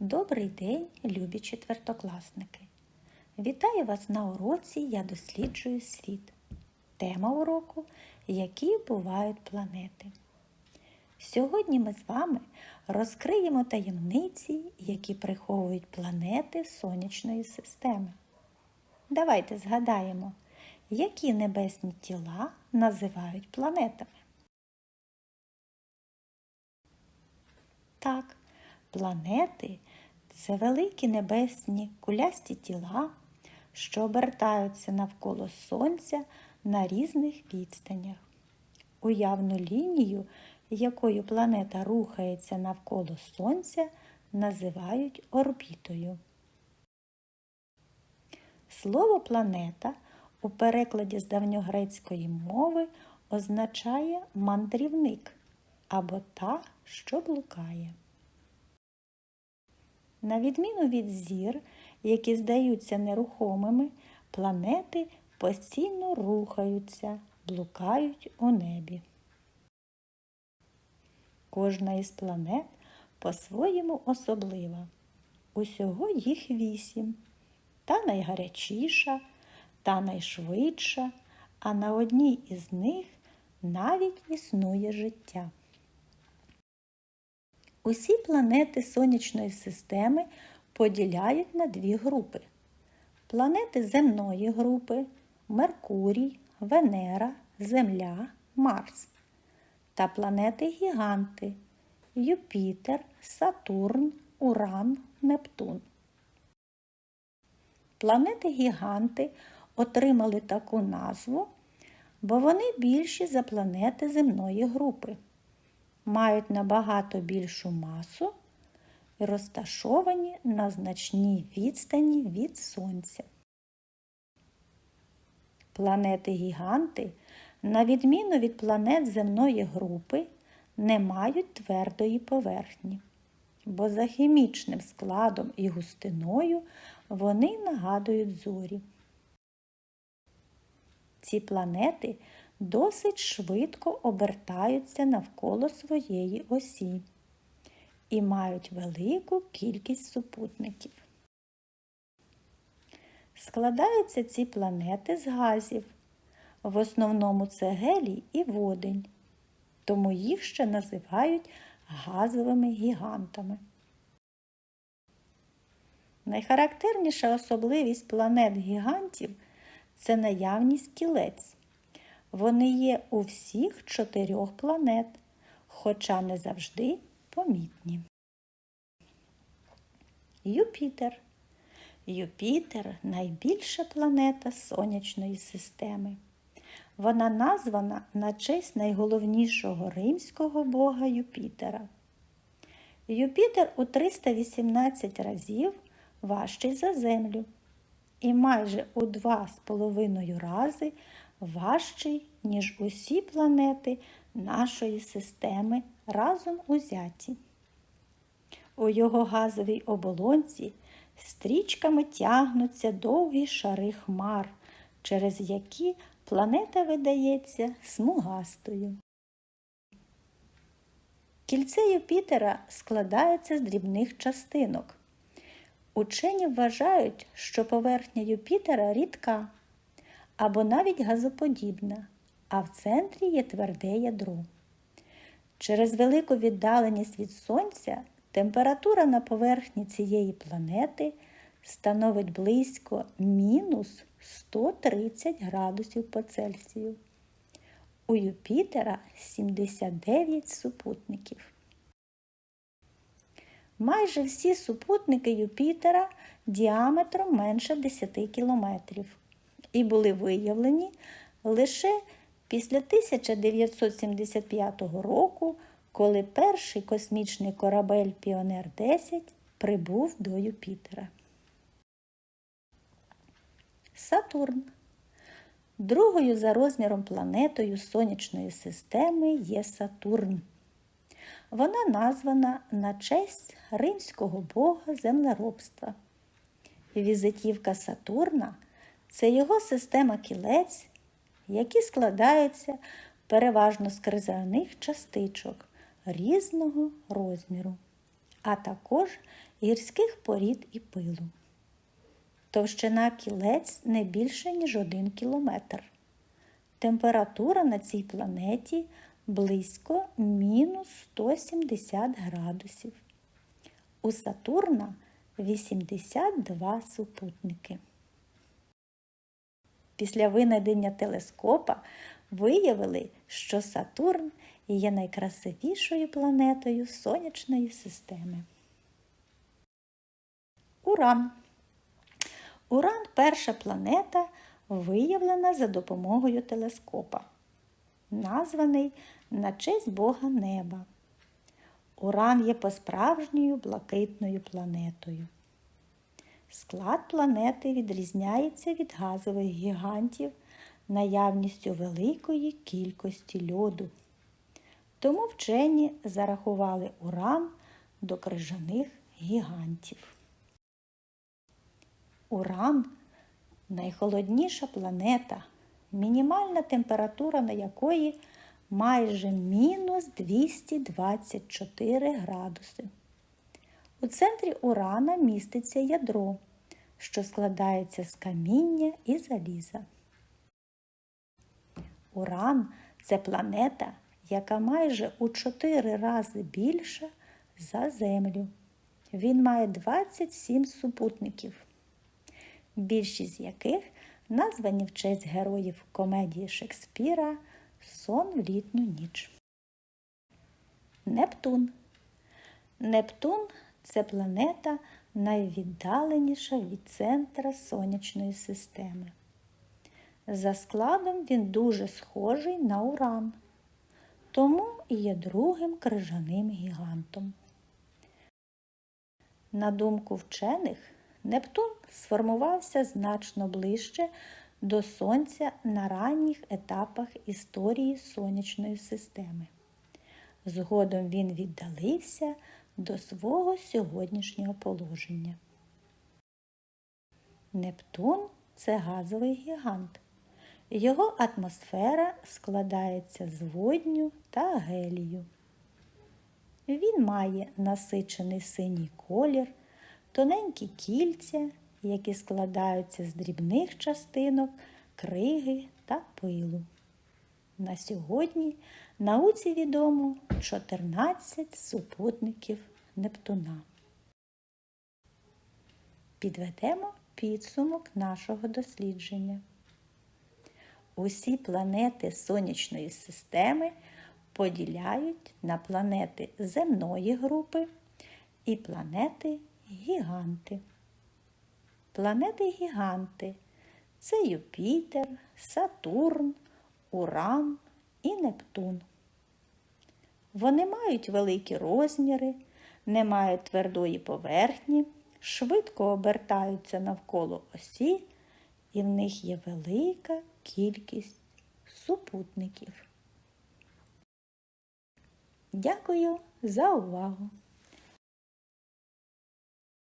Добрий день, любі четвертокласники! Вітаю вас на уроці Я досліджую світ. Тема уроку Які бувають планети. Сьогодні ми з вами розкриємо таємниці, які приховують планети Сонячної системи. Давайте згадаємо, які небесні тіла називають планетами. Так, планети це великі небесні кулясті тіла, що обертаються навколо Сонця на різних відстанях. Уявну лінію, якою планета рухається навколо Сонця, називають орбітою. Слово планета у перекладі з давньогрецької мови означає мандрівник або та, що блукає. На відміну від зір, які здаються нерухомими, планети постійно рухаються, блукають у небі. Кожна із планет по-своєму особлива. Усього їх вісім. Та найгарячіша, та найшвидша, а на одній із них навіть існує життя. Усі планети Сонячної системи поділяють на дві групи: планети земної групи Меркурій, Венера, Земля, Марс. Та планети Гіганти Юпітер, Сатурн, Уран, Нептун. Планети Гіганти отримали таку назву, бо вони більші за планети земної групи мають набагато більшу масу і розташовані на значній відстані від Сонця. Планети гіганти, на відміну від планет земної групи, не мають твердої поверхні, бо за хімічним складом і густиною вони нагадують зорі. Ці планети досить швидко обертаються навколо своєї осі і мають велику кількість супутників. Складаються ці планети з газів. В основному це гелій і водень, тому їх ще називають газовими гігантами. Найхарактерніша особливість планет гігантів це наявність кілець. Вони є у всіх чотирьох планет, хоча не завжди помітні. Юпітер. Юпітер найбільша планета Сонячної системи. Вона названа на честь найголовнішого римського бога Юпітера. Юпітер у 318 разів важчий за Землю і майже у 2,5 рази важчий, ніж усі планети нашої системи разом узяті. У його газовій оболонці стрічками тягнуться довгі шари хмар, через які планета видається смугастою. Кільце Юпітера складається з дрібних частинок. Учені вважають, що поверхня Юпітера рідка або навіть газоподібна, а в центрі є тверде ядро. Через велику віддаленість від Сонця температура на поверхні цієї планети становить близько мінус 130 градусів по Цельсію. У Юпітера 79 супутників. Майже всі супутники Юпітера діаметром менше 10 кілометрів і були виявлені лише після 1975 року, коли перший космічний корабель Піонер 10 прибув до Юпітера. Сатурн. Другою за розміром планетою Сонячної системи є Сатурн. Вона названа на честь римського бога землеробства. Візитівка Сатурна це його система кілець, які складаються переважно з кризяних частичок різного розміру, а також гірських порід і пилу. Товщина кілець не більше, ніж один кілометр. Температура на цій планеті близько мінус 170 градусів. У Сатурна 82 супутники. Після винайдення телескопа виявили, що Сатурн є найкрасивішою планетою Сонячної системи. Уран. Уран перша планета, виявлена за допомогою телескопа, названий на честь Бога неба. Уран є по-справжньою блакитною планетою. Склад планети відрізняється від газових гігантів наявністю великої кількості льоду. Тому вчені зарахували уран до крижаних гігантів. Уран найхолодніша планета, мінімальна температура на якої майже мінус 224 градуси. У центрі урана міститься ядро, що складається з каміння і заліза. Уран це планета, яка майже у 4 рази більша за Землю. Він має 27 супутників, більшість з яких названі в честь героїв комедії Шекспіра Сон в літню ніч. Нептун. Нептун це планета найвіддаленіша від центра сонячної системи. За складом він дуже схожий на уран, тому і є другим крижаним гігантом. На думку вчених, Нептун сформувався значно ближче до Сонця на ранніх етапах історії сонячної системи. Згодом він віддалився до свого сьогоднішнього положення. Нептун це газовий гігант. Його атмосфера складається з водню та гелію. Він має насичений синій колір, тоненькі кільця, які складаються з дрібних частинок, криги та пилу. На сьогодні науці відомо 14 супутників Нептуна. Підведемо підсумок нашого дослідження. Усі планети Сонячної системи поділяють на планети земної групи і планети гіганти. Планети гіганти це Юпітер, Сатурн, Уран і Нептун. Вони мають великі розміри, не мають твердої поверхні, швидко обертаються навколо осі, і в них є велика кількість супутників. Дякую за увагу!